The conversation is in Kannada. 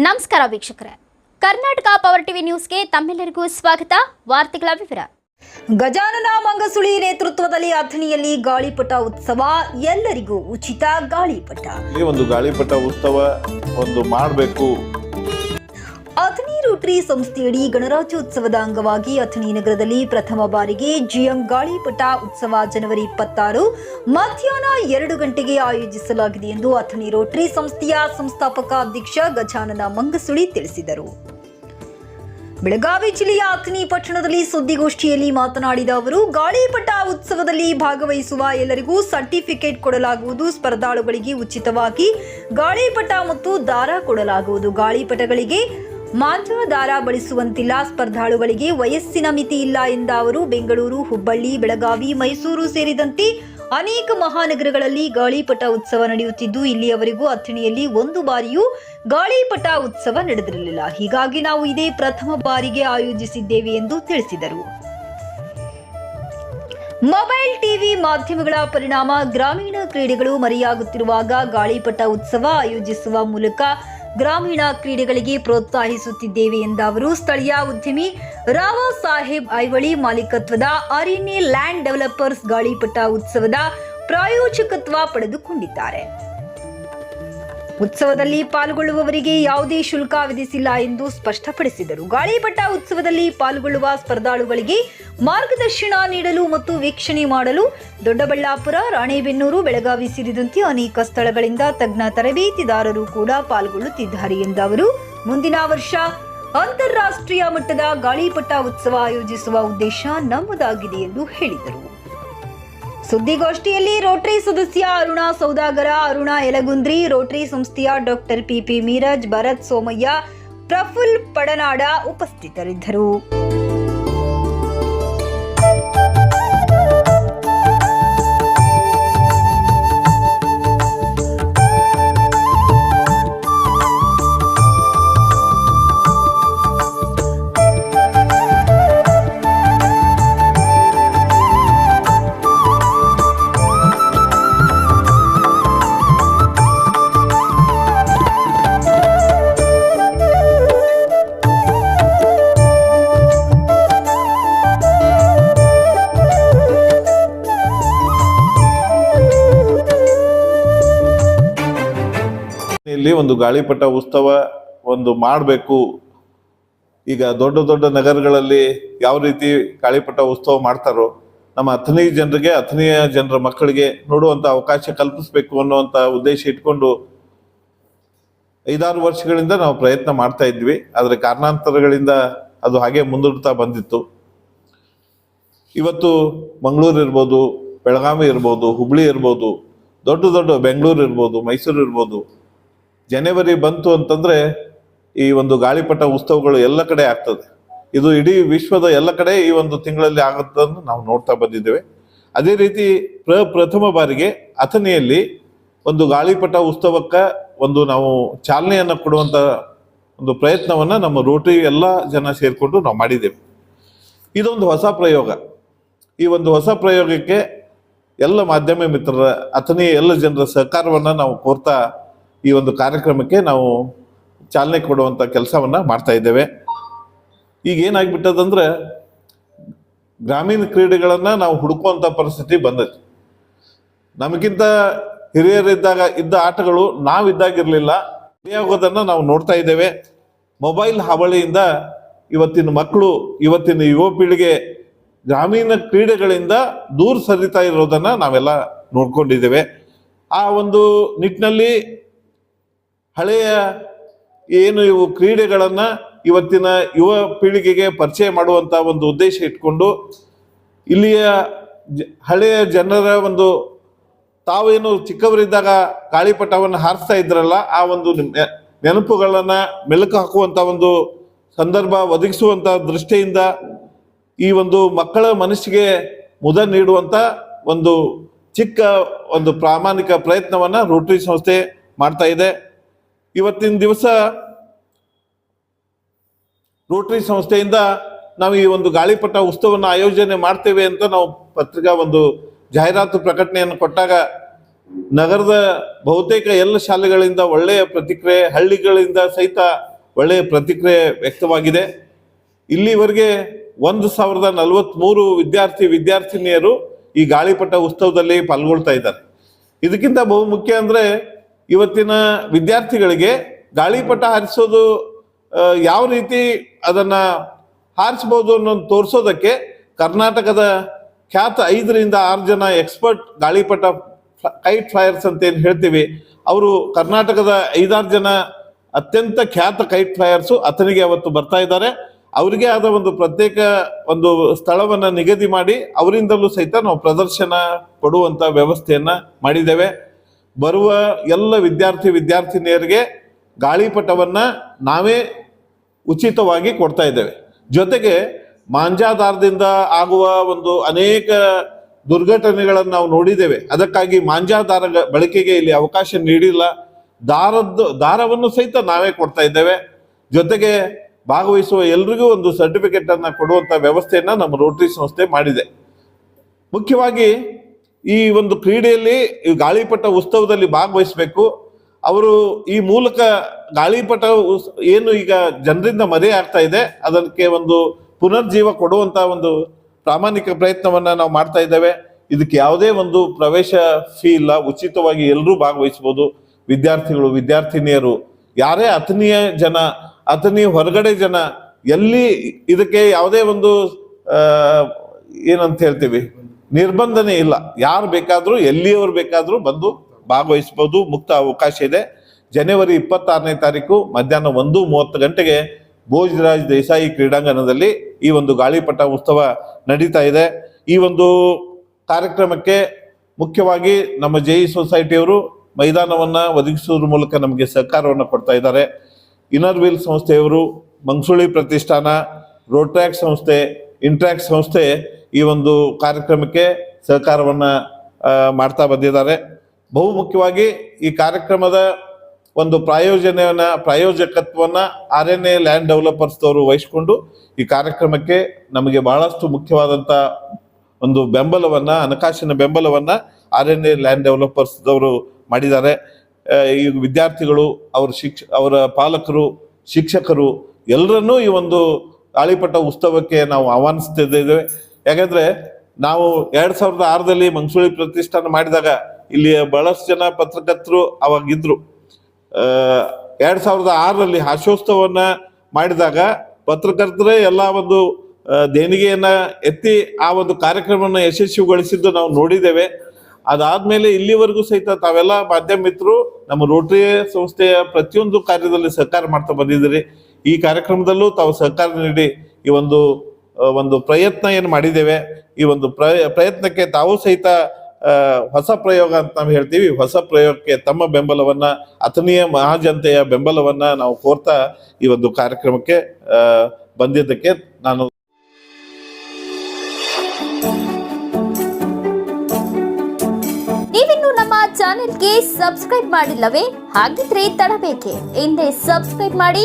ನಮಸ್ಕಾರ ವೀಕ್ಷಕರೇ. ಕರ್ನಾಟಕ ಪವರ್ ಟಿವಿ ನ್ಯೂಸ್ಗೆ ತಮ್ಮೆಲ್ಲರಿಗೂ ಸ್ವಾಗತ. ವಾರ್ತೆಗಳ ವಿವರ. ಗಜಾನನ ಮಂಗಸುಳಿ ನೇತೃತ್ವದಲ್ಲಿ ಅಥಣಿಯಲ್ಲಿ ಗಾಳಿಪಟ ಉತ್ಸವ. ಎಲ್ಲರಿಗೂ ಉಚಿತ ಗಾಳಿಪಟ. ಈ ಒಂದು ಗಾಳಿಪಟ ಉತ್ಸವ ಒಂದು ಮಾಡಬೇಕು. ಅಥಣಿ ಸಂಸ್ಥೆಯಡಿ ಗಣರಾಜ್ಯೋತ್ಸವದ ಅಂಗವಾಗಿ ಅಥಣಿ ನಗರದಲ್ಲಿ ಪ್ರಥಮ ಬಾರಿಗೆ ಜಿಎಂ ಗಾಳಿಪಟ ಉತ್ಸವ ಜನವರಿ ಇಪ್ಪತ್ತಾರು ಮಧ್ಯಾಹ್ನ ಎರಡು ಗಂಟೆಗೆ ಆಯೋಜಿಸಲಾಗಿದೆ ಎಂದು ಅಥಣಿ ರೋಟರಿ ಸಂಸ್ಥೆಯ ಸಂಸ್ಥಾಪಕ ಅಧ್ಯಕ್ಷ ಗಜಾನನ ಮಂಗಸುಳಿ ತಿಳಿಸಿದರು. ಬೆಳಗಾವಿ ಜಿಲ್ಲೆಯ ಅಥಣಿ ಪಟ್ಟಣದಲ್ಲಿ ಸುದ್ದಿಗೋಷ್ಠಿಯಲ್ಲಿ ಮಾತನಾಡಿದ ಅವರು, ಗಾಳಿಪಟ ಉತ್ಸವದಲ್ಲಿ ಭಾಗವಹಿಸುವ ಎಲ್ಲರಿಗೂ ಸರ್ಟಿಫಿಕೇಟ್ ಕೊಡಲಾಗುವುದು, ಸ್ಪರ್ಧಾಳುಗಳಿಗೆ ಉಚಿತವಾಗಿ ಗಾಳಿಪಟ ಮತ್ತು ದಾರ ಕೊಡಲಾಗುವುದು. ಗಾಳಿಪಟಗಳಿಗೆ ಮಾಂಜ ದಾರ ಬಳಸುವಂತಿಲ್ಲ ಸ್ಪರ್ಧಾಳುಗಳಿಗೆ ವಯಸ್ಸಿನ ಮಿತಿ ಇಲ್ಲ ಎಂದ ಅವರು, ಬೆಂಗಳೂರು, ಹುಬ್ಬಳ್ಳಿ, ಬೆಳಗಾವಿ, ಮೈಸೂರು ಸೇರಿದಂತೆ ಅನೇಕ ಮಹಾನಗರಗಳಲ್ಲಿ ಗಾಳಿಪಟ ಉತ್ಸವ ನಡೆಯುತ್ತಿದ್ದು, ಇಲ್ಲಿಯವರೆಗೂ ಅಥಣಿಯಲ್ಲಿ ಒಂದು ಬಾರಿಯೂ ಗಾಳಿಪಟ ಉತ್ಸವ ನಡೆದಿರಲಿಲ್ಲ. ಹೀಗಾಗಿ ನಾವು ಇದೇ ಪ್ರಥಮ ಬಾರಿಗೆ ಆಯೋಜಿಸಿದ್ದೇವೆ ಎಂದು ತಿಳಿಸಿದರು. ಮೊಬೈಲ್ ಟಿವಿ ಮಾಧ್ಯಮಗಳ ಪರಿಣಾಮ, ಗ್ರಾಮೀಣ ಕ್ರೀಡೆಗಳು ಮರೆಯಾಗುತ್ತಿರುವಾಗ ಗಾಳಿಪಟ ಉತ್ಸವ ಆಯೋಜಿಸುವ ಮೂಲಕ ಗ್ರಾಮೀಣ ಕ್ರೀಡೆಗಳಿಗೆ ಪ್ರೋತ್ಸಾಹಿಸುತ್ತಿದ್ದೇವೆ ಎಂದ ಅವರು, ಸ್ಥಳೀಯ ಉದ್ಯಮಿ ರಾವ ಸಾಹೇಬ್ ಐವಳಿ ಮಾಲೀಕತ್ವದ ಅರಿನಿ ಲ್ಯಾಂಡ್ ಡೆವಲಪರ್ಸ್ ಗಾಳಿಪಟ ಉತ್ಸವದ ಪ್ರಾಯೋಜಕತ್ವ ಪಡೆದುಕೊಂಡಿದ್ದಾರೆ. ಉತ್ಸವದಲ್ಲಿ ಪಾಲ್ಗೊಳ್ಳುವವರಿಗೆ ಯಾವುದೇ ಶುಲ್ಕ ವಿಧಿಸಿಲ್ಲ ಎಂದು ಸ್ಪಷ್ಟಪಡಿಸಿದರು. ಗಾಳಿಪಟ ಉತ್ಸವದಲ್ಲಿ ಪಾಲ್ಗೊಳ್ಳುವ ಸ್ಪರ್ಧಾಳುಗಳಿಗೆ ಮಾರ್ಗದರ್ಶನ ನೀಡಲು ಮತ್ತು ವೀಕ್ಷಣೆ ಮಾಡಲು ದೊಡ್ಡಬಳ್ಳಾಪುರ, ರಾಣೆಬೆನ್ನೂರು, ಬೆಳಗಾವಿ ಸೇರಿದಂತೆ ಅನೇಕ ಸ್ಥಳಗಳಿಂದ ತಜ್ಞ ತರಬೇತಿದಾರರು ಕೂಡ ಪಾಲ್ಗೊಳ್ಳುತ್ತಿದ್ದಾರೆ ಎಂದ ಅವರು. ಮುಂದಿನ ವರ್ಷ ಅಂತಾರಾಷ್ಟ್ರೀಯ ಮಟ್ಟದ ಗಾಳಿಪಟ ಉತ್ಸವ ಆಯೋಜಿಸುವ ಉದ್ದೇಶ ನಮ್ಮದಾಗಿದೆ ಎಂದು ಹೇಳಿದರು. ಸುದ್ದಿಗೋಷ್ಠಿಯಲ್ಲಿ ರೋಟರಿ ಸದಸ್ಯ ಅರುಣಾ ಸೌದಾಗರ, ಅರುಣಾ ಯಲಗುಂದ್ರಿ ರೋಟರಿ ಸಂಸ್ಥೆಯ ಡಾಕ್ಟರ್ ಪಿಪಿ ಮೀರಜ್, ಭರತ್ ಸೋಮಯ್ಯ, ಪ್ರಫುಲ್ ಪಡನಾಡ ಉಪಸ್ಥಿತರಿದ್ದರು. ಇಲ್ಲಿ ಒಂದು ಗಾಳಿಪಟ ಉತ್ಸವ ಒಂದು ಮಾಡಬೇಕು. ಈಗ ದೊಡ್ಡ ದೊಡ್ಡ ನಗರಗಳಲ್ಲಿ ಯಾವ ರೀತಿ ಗಾಳಿಪಟ ಉತ್ಸವ ಮಾಡ್ತಾರೋ ನಮ್ಮ ಅಥನಿ ಜನರಿಗೆ ಅಥನಿಯ ಜನರ ಮಕ್ಕಳಿಗೆ ನೋಡುವಂಥ ಅವಕಾಶ ಕಲ್ಪಿಸಬೇಕು ಅನ್ನುವಂಥ ಉದ್ದೇಶ ಇಟ್ಕೊಂಡು ಐದಾರು ವರ್ಷಗಳಿಂದ ನಾವು ಪ್ರಯತ್ನ ಮಾಡ್ತಾ ಇದ್ವಿ. ಆದರೆ ಕಾರಣಾಂತರಗಳಿಂದ ಅದು ಹಾಗೆ ಮುಂದೂಡ್ತಾ ಬಂದಿತ್ತು. ಇವತ್ತು ಮಂಗಳೂರು ಇರ್ಬೋದು, ಬೆಳಗಾವಿ ಇರ್ಬೋದು, ಹುಬ್ಳಿ ಇರ್ಬೋದು, ದೊಡ್ಡ ದೊಡ್ಡ ಬೆಂಗಳೂರು ಇರ್ಬೋದು, ಮೈಸೂರು ಇರ್ಬೋದು ಜನವರಿ ಬಂತು ಅಂತಂದ್ರೆ ಈ ಒಂದು ಗಾಳಿಪಟ ಉತ್ಸವಗಳು ಎಲ್ಲ ಕಡೆ ಆಗ್ತದೆ. ಇದು ಇಡೀ ವಿಶ್ವದ ಎಲ್ಲ ಕಡೆ ಈ ಒಂದು ತಿಂಗಳಲ್ಲಿ ಆಗುತ್ತದನ್ನು ನಾವು ನೋಡ್ತಾ ಬಂದಿದ್ದೇವೆ. ಅದೇ ರೀತಿ ಪ್ರ ಪ್ರಥಮ ಬಾರಿಗೆ ಅಥನಿಯಲ್ಲಿ ಒಂದು ಗಾಳಿಪಟ ಉತ್ಸವಕ್ಕೆ ಒಂದು ನಾವು ಚಾಲನೆಯನ್ನು ಕೊಡುವಂತ ಒಂದು ಪ್ರಯತ್ನವನ್ನ ನಮ್ಮ ರೋಟರಿ ಎಲ್ಲ ಜನ ಸೇರಿಕೊಂಡು ನಾವು ಮಾಡಿದ್ದೇವೆ. ಇದೊಂದು ಹೊಸ ಪ್ರಯೋಗ. ಈ ಒಂದು ಹೊಸ ಪ್ರಯೋಗಕ್ಕೆ ಎಲ್ಲ ಮಾಧ್ಯಮ ಮಿತ್ರರ ಅಥನಿಯ ಎಲ್ಲ ಜನರ ಸಹಕಾರವನ್ನ ನಾವು ಕೋರ್ತಾ ಈ ಒಂದು ಕಾರ್ಯಕ್ರಮಕ್ಕೆ ನಾವು ಚಾಲನೆ ಕೊಡುವಂಥ ಕೆಲಸವನ್ನ ಮಾಡ್ತಾ ಇದ್ದೇವೆ. ಈಗ ಏನಾಗ್ಬಿಟ್ಟದಂದ್ರೆ ಗ್ರಾಮೀಣ ಕ್ರೀಡೆಗಳನ್ನು ನಾವು ಹುಡುಕುವಂತ ಪರಿಸ್ಥಿತಿ ಬಂದೈತಿ. ನಮಗಿಂತ ಹಿರಿಯರಿದ್ದಾಗ ಇದ್ದ ಆಟಗಳು ನಾವಿದ್ದಾಗಿರಲಿಲ್ಲ. ಆಗೋದನ್ನು ನಾವು ನೋಡ್ತಾ ಇದ್ದೇವೆ. ಮೊಬೈಲ್ ಹಾವಳಿಯಿಂದ ಇವತ್ತಿನ ಮಕ್ಕಳು, ಇವತ್ತಿನ ಯುವ ಪೀಳಿಗೆ ಗ್ರಾಮೀಣ ಕ್ರೀಡೆಗಳಿಂದ ದೂರ ಸರಿತಾ ಇರೋದನ್ನ ನಾವೆಲ್ಲ ನೋಡ್ಕೊಂಡಿದ್ದೇವೆ. ಆ ಒಂದು ನಿಟ್ಟಿನಲ್ಲಿ ಹಳೆಯ ಏನು ಇವು ಕ್ರೀಡೆಗಳನ್ನು ಇವತ್ತಿನ ಯುವ ಪೀಳಿಗೆಗೆ ಪರಿಚಯ ಮಾಡುವಂತ ಒಂದು ಉದ್ದೇಶ ಇಟ್ಕೊಂಡು ಇಲ್ಲಿಯ ಹಳೆಯ ಜನರ ಒಂದು ತಾವೇನು ಚಿಕ್ಕವರಿದ್ದಾಗ ಕಾಳಿಪಟವನ್ನು ಹಾರಿಸ್ತಾ ಇದ್ರಲ್ಲ, ಆ ಒಂದು ನೆನಪುಗಳನ್ನು ಮೆಲುಕು ಹಾಕುವಂತ ಒಂದು ಸಂದರ್ಭ ಒದಗಿಸುವಂತ ದೃಷ್ಟಿಯಿಂದ ಈ ಒಂದು ಮಕ್ಕಳ ಮನಸ್ಸಿಗೆ ಮುದ ನೀಡುವಂತ ಒಂದು ಚಿಕ್ಕ ಒಂದು ಪ್ರಾಮಾಣಿಕ ಪ್ರಯತ್ನವನ್ನ ರೋಟರಿ ಸಂಸ್ಥೆ ಮಾಡ್ತಾ ಇದೆ. ಇವತ್ತಿನ ದಿವಸ ರೋಟರಿ ಸಂಸ್ಥೆಯಿಂದ ನಾವು ಈ ಒಂದು ಗಾಳಿಪಟ ಉತ್ಸವವನ್ನು ಆಯೋಜನೆ ಮಾಡ್ತೇವೆ ಅಂತ ನಾವು ಪತ್ರಿಕಾ ಒಂದು ಜಾಹೀರಾತು ಪ್ರಕಟಣೆಯನ್ನು ಕೊಟ್ಟಾಗ ನಗರದ ಬಹುತೇಕ ಎಲ್ಲ ಶಾಲೆಗಳಿಂದ ಒಳ್ಳೆಯ ಪ್ರತಿಕ್ರಿಯೆ, ಹಳ್ಳಿಗಳಿಂದ ಸಹಿತ ಒಳ್ಳೆಯ ಪ್ರತಿಕ್ರಿಯೆ ವ್ಯಕ್ತವಾಗಿದೆ. ಇಲ್ಲಿವರೆಗೆ ಒಂದು ಸಾವಿರದ ನಲವತ್ಮೂರು ವಿದ್ಯಾರ್ಥಿ, ವಿದ್ಯಾರ್ಥಿನಿಯರು ಈ ಗಾಳಿಪಟ ಉತ್ಸವದಲ್ಲಿ ಪಾಲ್ಗೊಳ್ತಾ ಇದ್ದಾರೆ. ಇದಕ್ಕಿಂತ ಬಹುಮುಖ್ಯ ಅಂದ್ರೆ ಇವತ್ತಿನ ವಿದ್ಯಾರ್ಥಿಗಳಿಗೆ ಗಾಳಿಪಟ ಹಾರಿಸೋದು ಯಾವ ರೀತಿ ಅದನ್ನ ಹಾರಿಸ್ಬೋದು ಅನ್ನೋದು ತೋರಿಸೋದಕ್ಕೆ ಕರ್ನಾಟಕದ ಖ್ಯಾತ ಐದರಿಂದ ಆರು ಜನ ಎಕ್ಸ್ಪರ್ಟ್ ಗಾಳಿಪಟ ಕೈಟ್ ಫ್ಲೈಯರ್ಸ್ ಅಂತ ಏನು ಹೇಳ್ತೀವಿ. ಅವರು ಕರ್ನಾಟಕದ ಐದಾರು ಜನ ಅತ್ಯಂತ ಖ್ಯಾತ ಕೈಟ್ ಫ್ಲೈಯರ್ಸು ಅತನಿಗೆ ಅವತ್ತು ಬರ್ತಾ ಇದ್ದಾರೆ. ಅವರಿಗೆ ಆದ ಒಂದು ಪ್ರತ್ಯೇಕ ಒಂದು ಸ್ಥಳವನ್ನು ನಿಗದಿ ಮಾಡಿ ಅವರಿಂದಲೂ ಸಹಿತ ನಾವು ಪ್ರದರ್ಶನ ಕೊಡುವಂಥ ವ್ಯವಸ್ಥೆಯನ್ನು ಮಾಡಿದ್ದೇವೆ. ಬರುವ ಎಲ್ಲ ವಿದ್ಯಾರ್ಥಿ ವಿದ್ಯಾರ್ಥಿನಿಯರಿಗೆ ಗಾಳಿಪಟವನ್ನ ನಾವೇ ಉಚಿತವಾಗಿ ಕೊಡ್ತಾ ಇದ್ದೇವೆ. ಜೊತೆಗೆ ಮಾಂಜಾದಾರದಿಂದ ಆಗುವ ಒಂದು ಅನೇಕ ದುರ್ಘಟನೆಗಳನ್ನು ನಾವು ನೋಡಿದ್ದೇವೆ. ಅದಕ್ಕಾಗಿ ಮಾಂಜಾದಾರ ಬಳಕೆಗೆ ಇಲ್ಲಿ ಅವಕಾಶ ನೀಡಿಲ್ಲ. ದಾರದ್ದು, ದಾರವನ್ನು ಸಹಿತ ನಾವೇ ಕೊಡ್ತಾ ಇದ್ದೇವೆ. ಜೊತೆಗೆ ಭಾಗವಹಿಸುವ ಎಲ್ರಿಗೂ ಒಂದು ಸರ್ಟಿಫಿಕೇಟ್ ಕೊಡುವಂಥ ವ್ಯವಸ್ಥೆಯನ್ನ ನಮ್ಮ ರೋಟರಿ ಸಂಸ್ಥೆ ಮಾಡಿದೆ. ಮುಖ್ಯವಾಗಿ ಈ ಒಂದು ಕ್ರೀಡೆಯಲ್ಲಿ ಈ ಗಾಳಿಪಟ ಉತ್ಸವದಲ್ಲಿ ಭಾಗವಹಿಸಬೇಕು. ಅವರು ಈ ಮೂಲಕ ಗಾಳಿಪಟ ಏನು ಈಗ ಜನರಿಂದ ಮರೆ ಆಗ್ತಾ ಇದೆ. ಅದಕ್ಕೆ ಒಂದು ಪುನರ್ಜೀವ ಕೊಡುವಂತ ಒಂದು ಪ್ರಾಮಾಣಿಕ ಪ್ರಯತ್ನವನ್ನ ನಾವು ಮಾಡ್ತಾ ಇದ್ದೇವೆ. ಇದಕ್ಕೆ ಯಾವುದೇ ಒಂದು ಪ್ರವೇಶ ಫೀ ಇಲ್ಲ. ಉಚಿತವಾಗಿ ಎಲ್ಲರೂ ಭಾಗವಹಿಸಬಹುದು ವಿದ್ಯಾರ್ಥಿಗಳು, ವಿದ್ಯಾರ್ಥಿನಿಯರು, ಯಾರೇ ಅಥನೀಯ ಜನ ಅತನಿ ಹೊರಗಡೆ ಜನ, ಎಲ್ಲಿ ಇದಕ್ಕೆ ಯಾವುದೇ ಒಂದು ಏನಂತ ಹೇಳ್ತೀವಿ? ನಿರ್ಬಂಧನೆ ಇಲ್ಲ. ಯಾರು ಬೇಕಾದರೂ, ಎಲ್ಲಿಯವರು ಬೇಕಾದರೂ ಬಂದು ಭಾಗವಹಿಸ್ಬೋದು. ಮುಕ್ತ ಅವಕಾಶ ಇದೆ. ಜನವರಿ ಇಪ್ಪತ್ತಾರನೇ ತಾರೀಕು ಮಧ್ಯಾಹ್ನ ಒಂದು ಮೂವತ್ತು ಗಂಟೆಗೆ ಭೋಜರಾಜ್ ದೇಸಾಯಿ ಕ್ರೀಡಾಂಗಣದಲ್ಲಿ ಈ ಒಂದು ಗಾಳಿಪಟ ಉತ್ಸವ ನಡೀತಾ ಇದೆ. ಈ ಒಂದು ಕಾರ್ಯಕ್ರಮಕ್ಕೆ ಮುಖ್ಯವಾಗಿ ನಮ್ಮ ಜೈ ಸೊಸೈಟಿಯವರು ಮೈದಾನವನ್ನು ಒದಗಿಸುವುದ್ರ ಮೂಲಕ ನಮಗೆ ಸಹಕಾರವನ್ನು ಕೊಡ್ತಾ ಇದ್ದಾರೆ. ಇನ್ನರ್ ವೀಲ್ ಸಂಸ್ಥೆಯವರು, ಮಂಗ್ಸುಳಿ ಪ್ರತಿಷ್ಠಾನ, ರೋಟ್ರ್ಯಾಕ್ ಸಂಸ್ಥೆ, ಇಂಟ್ರ್ಯಾಕ್ ಸಂಸ್ಥೆ ಈ ಒಂದು ಕಾರ್ಯಕ್ರಮಕ್ಕೆ ಸಹಕಾರವನ್ನು ಮಾಡ್ತಾ ಬಂದಿದ್ದಾರೆ. ಬಹು ಮುಖ್ಯವಾಗಿ ಈ ಕಾರ್ಯಕ್ರಮದ ಒಂದು ಪ್ರಾಯೋಜನೆಯನ್ನ, ಪ್ರಾಯೋಜಕತ್ವವನ್ನ ಆರ್ ಎನ್ ಎ ಲ್ಯಾಂಡ್ ಡೆವಲಪರ್ಸ್ದವರು ವಹಿಸಿಕೊಂಡು ಈ ಕಾರ್ಯಕ್ರಮಕ್ಕೆ ನಮಗೆ ಬಹಳಷ್ಟು ಮುಖ್ಯವಾದಂತ ಒಂದು ಬೆಂಬಲವನ್ನ, ಹಣಕಾಸಿನ ಬೆಂಬಲವನ್ನ ಆರ್ ಎನ್ ಎ ಲ್ಯಾಂಡ್ ಡೆವಲಪರ್ಸ್ದವರು ಮಾಡಿದ್ದಾರೆ. ಈ ವಿದ್ಯಾರ್ಥಿಗಳು, ಅವರ ಶಿಕ್ಷ, ಅವರ ಪಾಲಕರು, ಶಿಕ್ಷಕರು ಎಲ್ಲರನ್ನೂ ಈ ಒಂದು ಗಾಳಿಪಟ ಉತ್ಸವಕ್ಕೆ ನಾವು ಆಹ್ವಾನಿಸ್ತಿದ್ದೇವೆ ಯಾಕಂದ್ರೆ ನಾವು ಎರಡ್ ಸಾವಿರದ ಆರದಲ್ಲಿ ಮಂಗಸೂಳಿ ಪ್ರತಿಷ್ಠಾನ ಮಾಡಿದಾಗ ಇಲ್ಲಿ ಬಹಳಷ್ಟು ಜನ ಪತ್ರಕರ್ತರು ಅವಾಗಿದ್ರು. ಎರಡ್ ಸಾವಿರದ ಆರರಲ್ಲಿ ಹಾಸ್ಯೋತ್ಸವನ್ನ ಮಾಡಿದಾಗ ಪತ್ರಕರ್ತರೇ ಎಲ್ಲ ಒಂದು ದೇಣಿಗೆಯನ್ನ ಎತ್ತಿ ಆ ಒಂದು ಕಾರ್ಯಕ್ರಮವನ್ನು ಯಶಸ್ವಿಗೊಳಿಸಿದ್ದು ನಾವು ನೋಡಿದ್ದೇವೆ. ಅದಾದ್ಮೇಲೆ ಇಲ್ಲಿವರೆಗೂ ಸಹಿತ ತಾವೆಲ್ಲ ಮಾಧ್ಯಮ ಮಿತ್ರರು ನಮ್ಮ ರೋಟರಿ ಸಂಸ್ಥೆಯ ಪ್ರತಿಯೊಂದು ಕಾರ್ಯದಲ್ಲಿ ಸಹಕಾರ ಮಾಡ್ತಾ ಬಂದಿದ್ದೀರಿ. ಈ ಕಾರ್ಯಕ್ರಮದಲ್ಲೂ ತಾವು ಸಹಕಾರ ನೀಡಿ ಈ ಒಂದು ಒಂದು ಪ್ರಯತ್ನ ಏನು ಮಾಡಿದ್ದೇವೆ, ಈ ಒಂದು ಪ್ರಯ- ಪ್ರಯತ್ನಕ್ಕೆ ತಾವು ಸಹಿತ ಹೊಸ ಪ್ರಯೋಗ ಅಂತ ನಾವು ಹೇಳ್ತೀವಿ. ಹೊಸ ಪ್ರಯೋಗಕ್ಕೆ ತಮ್ಮ ಬೆಂಬಲವನ್ನ ಅಥನೀಯ ಮಹಾಜನತೆಯ ಬೆಂಬಲವನ್ನ ನಾವು ಕೋರ್ತಾ ಈ ಒಂದು ಕಾರ್ಯಕ್ರಮಕ್ಕೆ ಬಂದಿದ್ದಕ್ಕೆ ನಾನು ನೀವಿನ್ನು ನಮ್ಮ ಚಾನೆಲ್ಗೆ ಸಬ್ಸ್ಕ್ರೈಬ್ ಮಾಡಿಲ್ಲವೇ? ಹಾಗಿದ್ರೆ ತಡಬೇಕೆ. ಹಿಂದೆ ಸಬ್ಸ್ಕ್ರೈಬ್ ಮಾಡಿ